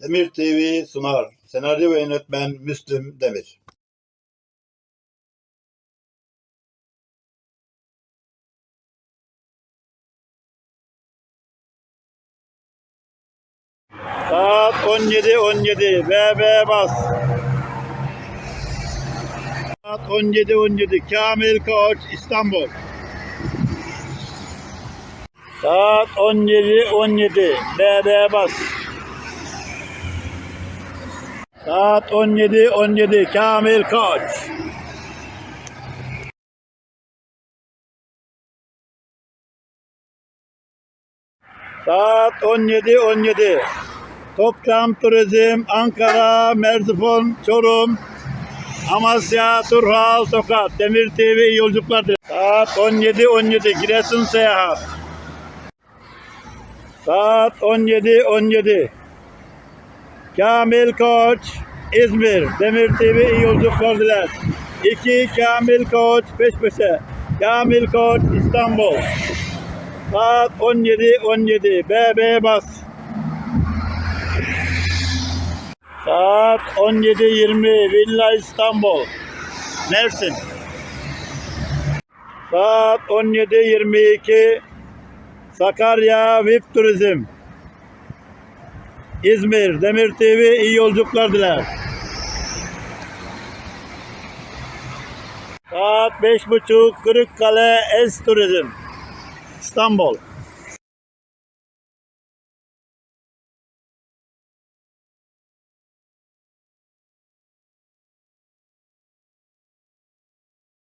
Demir TV sunar. Senaryo ve yönetmen Müslüm Demir. Saat 17.17 BB bas. Saat 17.17 Kamil Koç İstanbul. Saat 17.17 BB bas. Saat 17.17 Kamil Koç. Saat 17.17 Topkam Turizm Ankara, Merzifon, Çorum, Amasya, Turhal, Tokat, Demir TV yolculuklar. Saat 17.17 Giresun Seyahat. Saat 17.17 Kamil Koç, İzmir, Demir TV iyi yolculuklar diler. 2 Kamil Koç peş peşe. Kamil Koç İstanbul. Saat 17.17 BB bas. Saat 17.20 Villa İstanbul. Mersin. Saat 17.22 Sakarya VIP Turizm. İzmir Demir TV iyi yolculuklar diler. Saat 5.30 Kırıkkale Es Turizm. İstanbul.